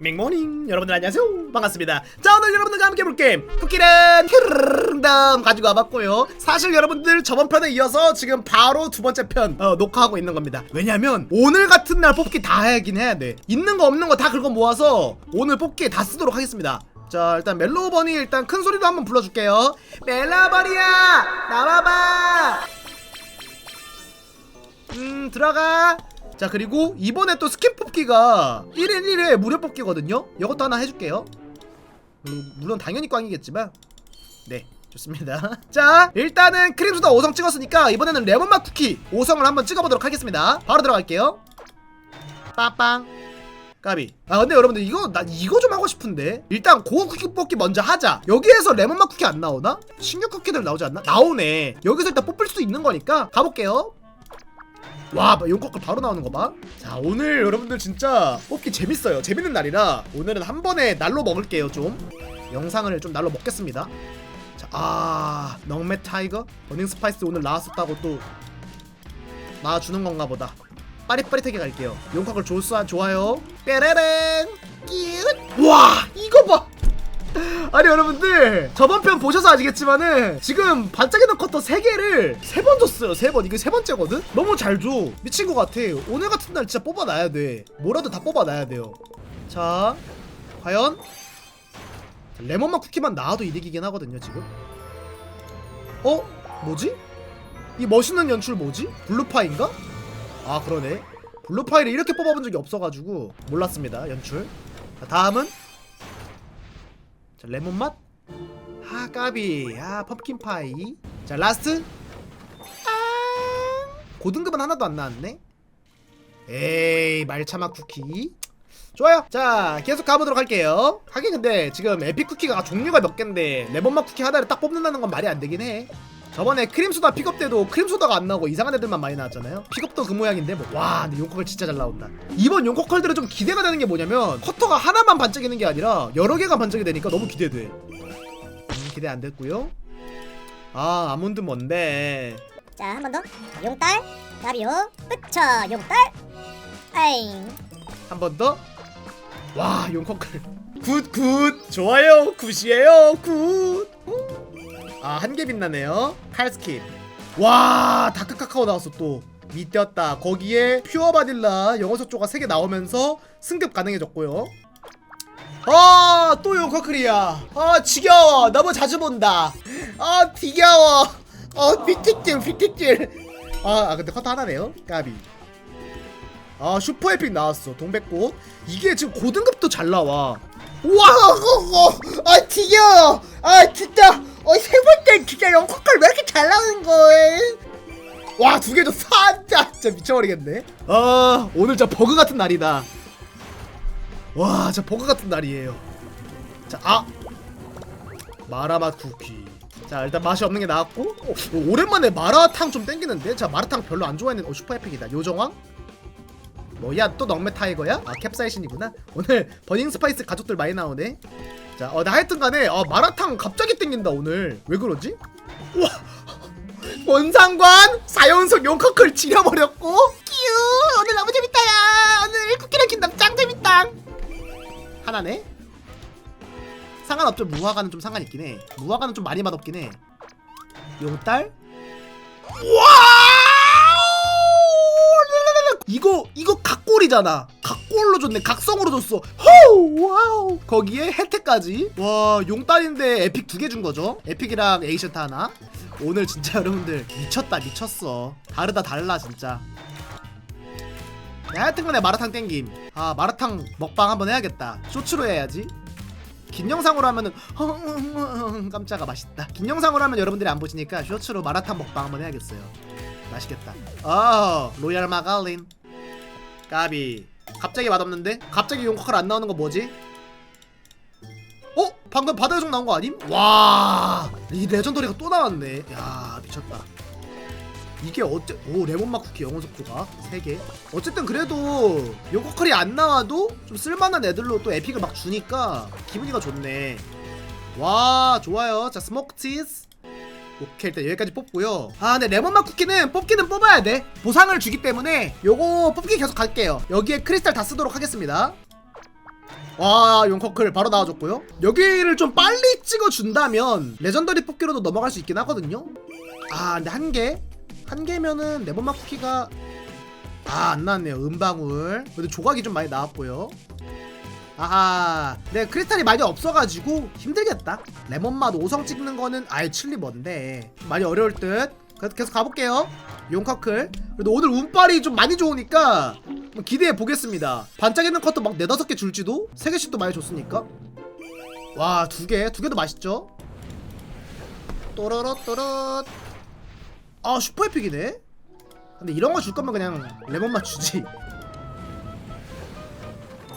맹모닝. 여러분들 안녕하세요. 반갑습니다. 자 오늘 여러분들과 함께 해볼 게임. 쿠키는 킹덤 가지고 와봤고요. 사실 여러분들 저번 편에 이어서 지금 바로 두 번째 편 어, 녹화하고 있는 겁니다. 왜냐면 오늘 같은 날 뽑기 다 하긴 해야 돼. 있는 거 없는 거 다 긁어 모아서 오늘 뽑기에 다 쓰도록 하겠습니다. 자 일단 멜로버니 일단 큰 소리로 한번 불러줄게요. 멜로버니야 나와봐. 음 들어가 자 그리고 이번에 또 스킨 뽑기가 1인 1회 무료 뽑기거든요. 이것도 하나 해줄게요. 음, 물론 당연히 꽝이겠지만. 네 좋습니다. 자 일단은 크림소다 5성 찍었으니까 이번에는 레몬맛 쿠키 5성을 한번 찍어보도록 하겠습니다. 바로 들어갈게요. 빠빵. 까비. 아 근데 여러분들 이거 나 이거 좀 하고 싶은데. 일단 고급 쿠키 뽑기 먼저 하자. 여기에서 레몬맛 쿠키 안 나오나? 신규 쿠키들 나오지 않나? 나오네. 여기서 일단 뽑을 수도 있는 거니까 가볼게요 와, 용커클 바로 나오는 거 봐. 자, 오늘 여러분들 진짜 뽑기 재밌어요. 재밌는 날이라 오늘은 한 번에 날로 먹을게요, 좀. 영상을 좀 날로 먹겠습니다. 자, 아, 넉메 타이거? 버닝 스파이스 오늘 나왔었다고 또 나와주는 건가 보다. 빠릿빠릿하게 갈게요. 용커클 좋수 좋아요. 빼레랭! 끼읓! 와, 이거 봐! 아니 여러분들 저번 편 보셔서 아시겠지만은 지금 반짝이는 커터 3개를 3번 줬어요 3번 이게 세 번째거든? 너무 잘 줘 미친 것 같아 오늘 같은 날 진짜 뽑아놔야 돼 뭐라도 다 뽑아놔야 돼요 자 과연 자, 레몬맛 쿠키만 나와도 이득이긴 하거든요 지금 어? 뭐지? 이 멋있는 연출 뭐지? 블루파인가? 아 그러네 블루파이를 이렇게 뽑아본 적이 없어가지고 몰랐습니다 연출 자 다음은 자 레몬 맛. 아 까비. 아 펌킨 파이. 자 라스트. 아 고등급은 하나도 안 나왔네. 에이 말차맛 쿠키. 좋아요. 자 계속 가보도록 할게요. 하긴 근데 지금 에픽 쿠키가 종류가 몇 갠데 레몬맛 쿠키 하나를 딱 뽑는다는 건 말이 안 되긴 해. 저번에 크림소다 픽업 때도 크림소다가 안 나오고 이상한 애들만 많이 나왔잖아요. 픽업도 그 모양인데 뭐 와 근데 용커컬 진짜 잘 나온다. 이번 용커컬들은 좀 기대가 되는 게 뭐냐면 커터가 하나만 반짝이는 게 아니라 여러 개가 반짝이 되니까 너무 기대돼. 음, 기대 안 됐고요. 아 아몬드 뭔데? 자, 한 번 더. 자, 용딸. 가비요. 으쳐, 용딸. 아잉. 한 번 더. 와 용커클. 굿 굿. 좋아요. 굿이에요. 굿. 아 한 개 빛나네요. 칼스킨. 와 다크 카카오 나왔어 또. 미쳤다. 거기에 퓨어 바닐라 영어 속조가 3개 나오면서 승급 가능해졌고요. 아, 또 요커클이야. 아, 지겨워. 너무 자주 본다. 아, 지겨워. 어, 비틱질, 비틱질. 아, 아, 근데 커터 하나네요. 까비. 아, 슈퍼 에픽 나왔어. 동백꽃. 이게 지금 고등급도 잘 나와. 우와, 어, 어, 아, 지겨워. 아, 진짜. 어, 세 번째 진짜 영커클 왜 이렇게 잘 나오는 거야? 와, 두개 줬어. 아, 진짜, 미쳐버리겠네. 아, 오늘 진짜 버그 같은 날이다. 와, 진짜 버그 같은 날이에요. 자, 아 마라맛 쿠키. 자, 일단 맛이 없는 게 나왔고, 어, 어, 오랜만에 마라탕 좀 땡기는데, 자, 마라탕 별로 안 좋아했는, 어, 슈퍼 에픽이다. 요정왕. 뭐야, 또 넉메 타이거야? 아, 캡사이신이구나. 오늘 버닝 스파이스 가족들 많이 나오네. 자, 어, 나 하여튼간에, 어, 마라탕 갑자기 땡긴다 오늘. 왜 그러지? 우와. 뭔 상관? 4연속 용커클 지려버렸고 끼우 오늘 너무 재밌다 야 오늘 쿠키랑 킨덤 짱 재밌다 하나네 상관없죠 무화과는 좀 상관 있긴 해 무화과는 좀 많이 맛없긴 해 용딸 와 이거 이거 각골이잖아. 각골로 줬네. 각성으로 줬어. 호우! 와우! 거기에 혜택까지. 와 용딸인데 에픽 두 개 준 거죠? 에픽이랑 에이션타 하나? 오늘 진짜 여러분들 미쳤다 미쳤어. 다르다 달라 진짜. 야, 하여튼간에 마라탕 땡김. 아 마라탕 먹방 한번 해야겠다. 쇼츠로 해야지. 긴 영상으로 하면은 깜짝아 맛있다. 긴 영상으로 하면 여러분들이 안 보시니까 쇼츠로 마라탕 먹방 한번 해야겠어요. 맛있겠다. 아 로얄 마갈린 까비 갑자기 맛없는데? 갑자기 용커클 안 나오는 거 뭐지? 어? 방금 바다 요정 나온 거 아님? 와, 이 레전더리가 또 나왔네. 야, 미쳤다. 이게 어째? 오, 레몬맛 쿠키 영혼 속도가 3개. 어쨌든 그래도 요코컬이 안 나와도 좀 쓸만한 애들로 또 에픽을 막 주니까 기분이가 좋네. 와, 좋아요. 자, 스모크 치즈. 오케이 일단 여기까지 뽑고요. 아 근데 레몬맛 쿠키는 뽑기는 뽑아야 돼. 보상을 주기 때문에 요거 뽑기 계속 갈게요. 여기에 크리스탈 다 쓰도록 하겠습니다. 와 용커클 바로 나와줬고요. 여기를 좀 빨리 찍어준다면 레전더리 뽑기로도 넘어갈 수 있긴 하거든요. 아 근데 한 개? 한 개면은 레몬맛 쿠키가 아 안 나왔네요. 은방울. 근데 조각이 좀 많이 나왔고요 아하 네 크리스탈이 많이 없어가지고 힘들겠다. 레몬맛 5성 찍는 거는 아예 칠리 뭔데 많이 어려울 듯. 그래서 계속 가볼게요. 용커클. 그래도 오늘 운빨이 좀 많이 좋으니까 기대해 보겠습니다. 반짝이는 컷도 막 네다섯 개 줄지도? 세 개씩도 많이 줬으니까. 와 두 개? 두 개도 맛있죠? 또로롯 또롯. 아 슈퍼 에픽이네? 근데 이런 거 줄 거면 그냥 레몬 맛 주지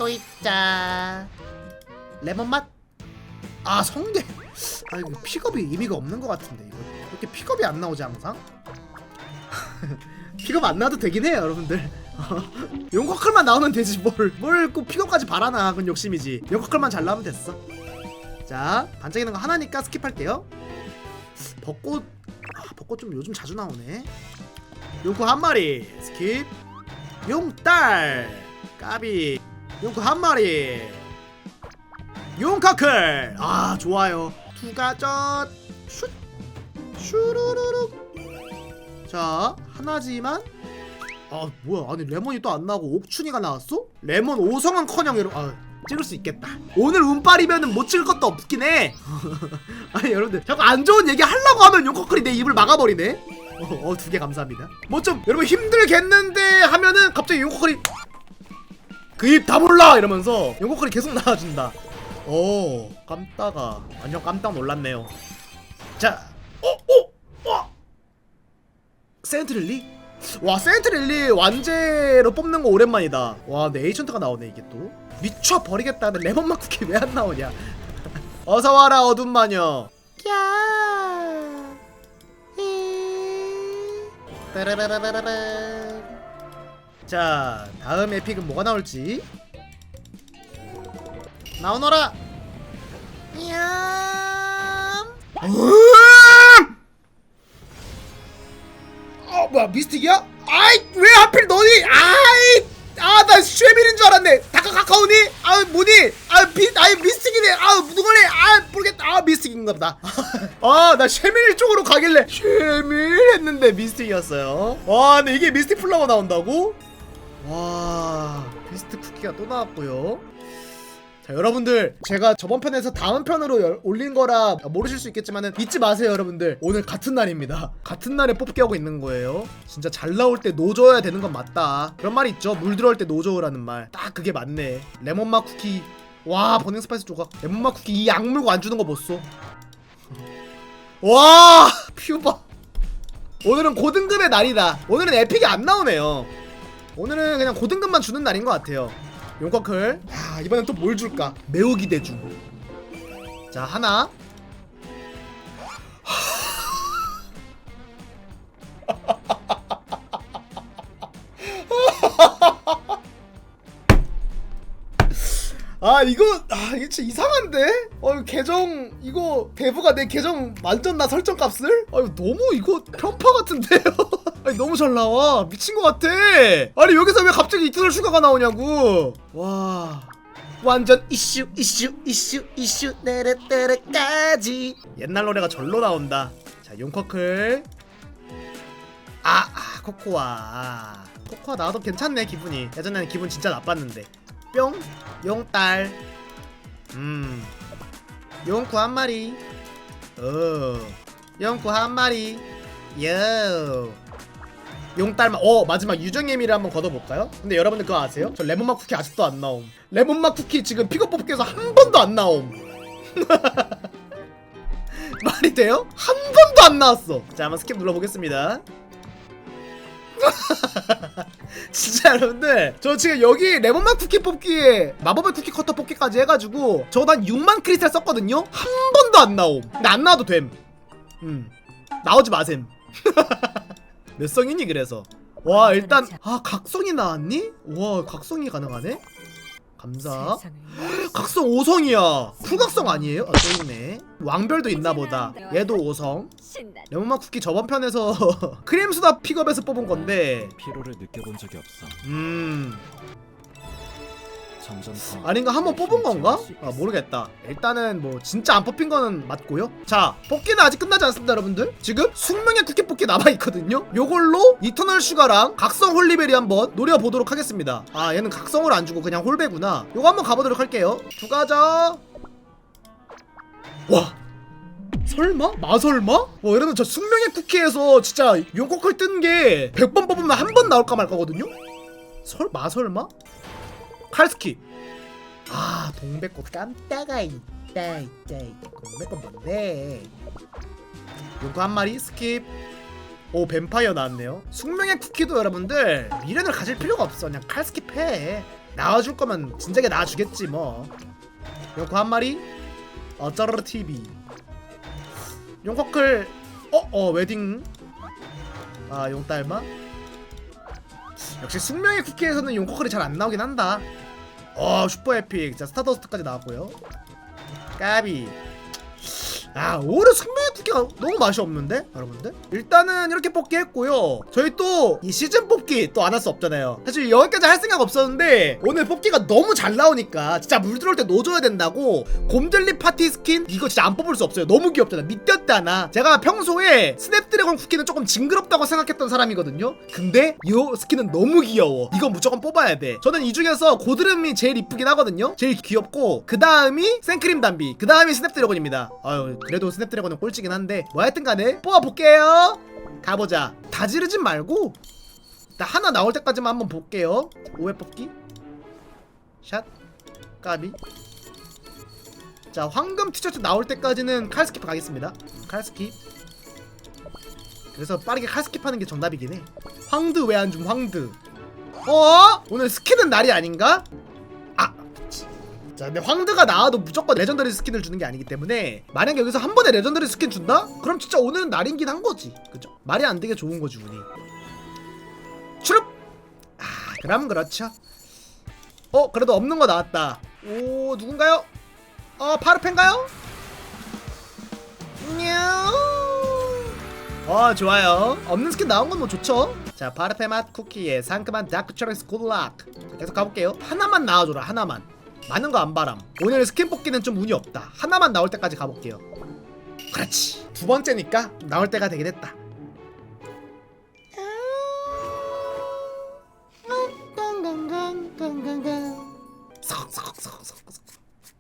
또 있자. 레몬맛? 아 성게. 아 이거 픽업이 의미가 없는 것 같은데 이거. 이렇게 픽업이 안 나오지 항상? 픽업 안 나도 되긴 해요 여러분들. 용커클만 나오면 되지 뭘뭘 꼭 픽업까지 바라나 그건 욕심이지. 용커클만 잘 나오면 됐어. 자 반짝이는 거 하나니까 스킵할게요. 벚꽃. 아 벚꽃 좀 요즘 자주 나오네. 용코 한 마리 스킵. 용딸. 까비 용코 한 마리. 용커클. 아 좋아요. 두가젓 슛. 슈루루룩. 자 하나지만. 아 뭐야. 아니 레몬이 또 안 나오고 옥춘이가 나왔어? 레몬 5성은 커녕 이러 아 찍을 수 있겠다. 오늘 운빨이면은 못 찍을 것도 없긴 해. 아니 여러분들. 자꾸 안 좋은 얘기 하려고 하면 용커클이 내 입을 막아버리네. 어두 개 감사합니다. 뭐 좀 여러분 힘들겠는데 하면은 갑자기 용커클이 그 입 다 몰라 이러면서 용커클이 계속 나와준다 오 깜따가 완전 깜짝 놀랐네요 자 어? 어? 어? 센트릴리? 와 센트릴리 완제로 뽑는 거 오랜만이다 와 네이션트가 나오네 이게 또 미쳐 버리겠다 근데 레몬맛 쿠키 왜 안 나오냐 어서와라 어둠 마녀 야 따라라라라라. 자 다음 에픽은 뭐가 나올지 나오너라! 어 뭐야 미스틱이야? 아이 왜 하필 너니? 아이 아나 쉐밀인 줄 알았네 다카 카카오니? 아 뭐니? 아 비 아이 미스틱이네 아 누구네? 아 모르겠다 아 미스틱인가 보다 아나 쉐밀 쪽으로 가길래 쉐밀 했는데 미스틱이었어요 와 근데 이게 미스틱 플라워 나온다고? 와 미스틱 쿠키가 또 나왔고요. 자 여러분들 제가 저번 편에서 다음 편으로 열- 올린 거라 모르실 수 있겠지만은 잊지 마세요 여러분들. 오늘 같은 날입니다. 같은 날에 뽑기 하고 있는 거예요. 진짜 잘 나올 때 노져야 되는 건 맞다. 그런 말이 있죠? 물 들어올 때 노져라는 말. 딱 그게 맞네. 레몬맛 쿠키. 와 버닝 스파이스 조각. 레몬맛 쿠키 이 악물고 안 주는 거 보소 와 퓨버 오늘은 고등급의 날이다. 오늘은 에픽이 안 나오네요 오늘은 그냥 고등급만 주는 날인 것 같아요 용커클 야 이번엔 또 뭘 줄까 매우 기대 중자 하나 아 이거 아 이거 진짜 이상한데? 어 계정 이거 대부가 내 계정 만졌나 설정 값을? 아 이거 너무 이거 편파 같은데요? 아니 너무 잘 나와. 미친 것 같아. 아니 여기서 왜 갑자기 이터널 슈가가 나오냐고. 와. 완전 이슈 이슈 이슈 이슈 내레떼레까지. 옛날 노래가 절로 나온다. 자 용커클. 아, 아 코코아. 코코아 나와도 괜찮네 기분이. 예전에는 기분 진짜 나빴는데. 뿅 용딸. 음. 용쿠 한 마리. 어. 용쿠 한 마리. 요 용딸만 어 마지막 유정예미를 한번 걷어볼까요? 근데 여러분들 그거 아세요? 저 레몬맛 쿠키 아직도 안 나옴 레몬맛 쿠키 지금 픽업 뽑기에서 한 번도 안 나옴 말이 돼요? 한 번도 안 나왔어 자 한번 스킵 눌러보겠습니다 진짜 여러분들 저 지금 여기 레몬맛 쿠키 뽑기에 마법의 쿠키 커터 뽑기까지 해가지고 한 6만 크리스탈 썼거든요 한 번도 안 나옴 근데 안 나와도 됨 음. 나오지 마셈 몇 성이니 그래서? 와 일단 아 각성이 나왔니? 와 각성이 가능하네? 감사. 각성 5성이야. 풀각성 아니에요? 아또 있네. 왕별도 있나 보다. 얘도 5성. 신나. 레몬맛 쿠키 저번 편에서 크림수다 픽업에서 뽑은 건데. 피로를 느껴본 적이 없어. 음 아닌가 한 번 뽑은 건가? 아 모르겠다 일단은 뭐 진짜 안 뽑힌 거는 맞고요 자 뽑기는 아직 끝나지 않습니다 여러분들 지금 숙명의 쿠키 뽑기 남아있거든요 요걸로 이터널 슈가랑 각성 홀리베리 한번 노려보도록 하겠습니다 아 얘는 각성을 안 주고 그냥 홀베구나 요거 한번 가보도록 할게요 두 가자 와 설마? 마설마? 와 이러면 저 숙명의 쿠키에서 진짜 용코클 뜬 게 100번 뽑으면 한 번 나올까 말까거든요? 설 마설마? 칼스키. 아 동백꽃 깜짝아 있다 있다 있다. 동백꽃 뭔데? 요거 한 마리 스킵. 오 뱀파이어 나왔네요. 숙명의 쿠키도 여러분들 미련을 가질 필요가 없어. 그냥 칼 스킵해. 나와줄 거면 진작에 나와주겠지 뭐. 요거 한 마리 어쩌르 TV 용커클 어어 웨딩. 아 용딸마 역시 숙명의 쿠키에서는 용커클이 잘 안 나오긴 한다. 어 슈퍼 에픽. 자 스타더스트까지 나왔고요. 까비 아 오늘 숙명의 쿠키가 너무 맛이 없는데 여러분들? 일단은 이렇게 뽑기 했고요. 저희 또 이 시즌 뽑기 또 안 할 수 없잖아요. 사실 여기까지 할 생각 없었는데 오늘 뽑기가 너무 잘 나오니까 진짜 물 들어올 때 넣어줘야 된다고 곰들리 파티 스킨? 이거 진짜 안 뽑을 수 없어요. 너무 귀엽잖아. 미쳤다나 제가 평소에 스냅드래곤 쿠키는 조금 징그럽다고 생각했던 사람이거든요. 근데 이 스킨은 너무 귀여워. 이거 무조건 뽑아야 돼. 저는 이 중에서 고드름이 제일 이쁘긴 하거든요. 제일 귀엽고 그 다음이 생크림 담비. 그 다음이 스냅드래곤입니다. 아유 그래도 스냅드래곤은 꼴찌긴 한데 뭐 하여튼 간에 뽑아볼게요. 가보자. 다 지르진 말고 나 하나 나올 때까지만 한번 볼게요. 5회 뽑기. 샷. 까비. 자 황금 티셔츠 나올 때까지는 칼스킵 가겠습니다. 칼스킵. 그래서 빠르게 칼스킵 하는 게 정답이긴 해. 황드 줌 황드? 어? 오늘 스킨은 날이 아닌가? 아 자, 근데 황드가 나와도 무조건 레전더리 스킨을 주는 게 아니기 때문에 만약에 여기서 한 번에 레전더리 스킨 준다? 그럼 진짜 오늘은 날인긴 한 거지. 그죠? 말이 안 되게 좋은 거지, 운이. 추룹! 아, 그럼 그렇죠. 어, 그래도 없는 거 나왔다. 오, 누군가요? 어, 파르펜가요? 냐우. 어, 좋아요. 없는 스킨 나온 건 뭐 좋죠? 자, 파르페 맛 쿠키의 상큼한 다크 초록스 굿락. 자, 계속 가볼게요. 하나만 나와줘라, 하나만. 많은 거 안 바람. 오늘 스킨 뽑기는 좀 운이 없다. 하나만 나올 때까지 가볼게요. 그렇지. 두 번째니까 나올 때가 되긴 했다.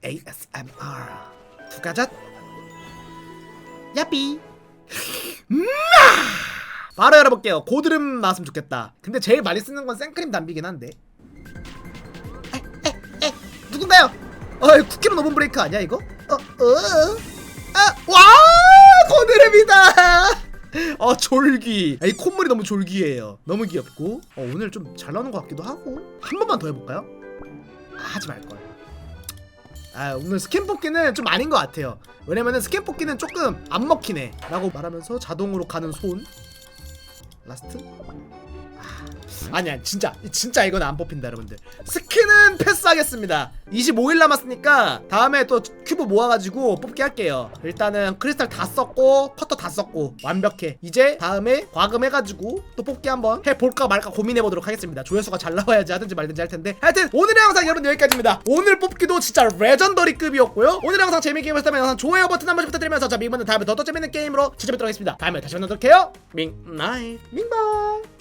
ASMR 두가젓 야삐 음 바로 열어볼게요 고드름 나왔으면 좋겠다 근데 제일 많이 쓰는 건 생크림 담비긴 한데 누군가요? 어, 쿠키로 노본 브레이크 아니야 이거? 어, 어, 아, 와, 고드름이다. 어, 졸기. 아, 이 콧물이 너무 졸기해요. 너무 귀엽고. 어, 오늘 좀 잘 나오는 것 같기도 하고. 한 번만 더 해볼까요? 아, 하지 말 걸. 아, 오늘 스캔 뽑기는 좀 아닌 것 같아요. 왜냐면은 스캔 뽑기는 조금 안 먹히네.라고 말하면서 자동으로 가는 손. 라스트. 아니야 진짜 진짜 이건 안 뽑힌다 여러분들. 스킨은 패스하겠습니다. 25일 남았으니까 다음에 또 큐브 모아가지고 뽑기 할게요. 일단은 크리스탈 다 썼고 커터 다 썼고 완벽해. 이제 다음에 과금해가지고 또 뽑기 한번 해볼까 말까 고민해보도록 하겠습니다. 조회수가 잘 나와야지 하든지 말든지 할 텐데. 하여튼 오늘의 영상 여러분 여기까지입니다. 오늘 뽑기도 진짜 레전더리 급이었고요. 오늘 영상 재밌게 보셨다면 영상 좋아요 버튼 한 번씩 부탁드리면서 저 민분은 다음에 더더 재밌는 게임으로 찾아뵙도록 하겠습니다. 다음에 다시 만나도록 해요. 밍나잇 밍바이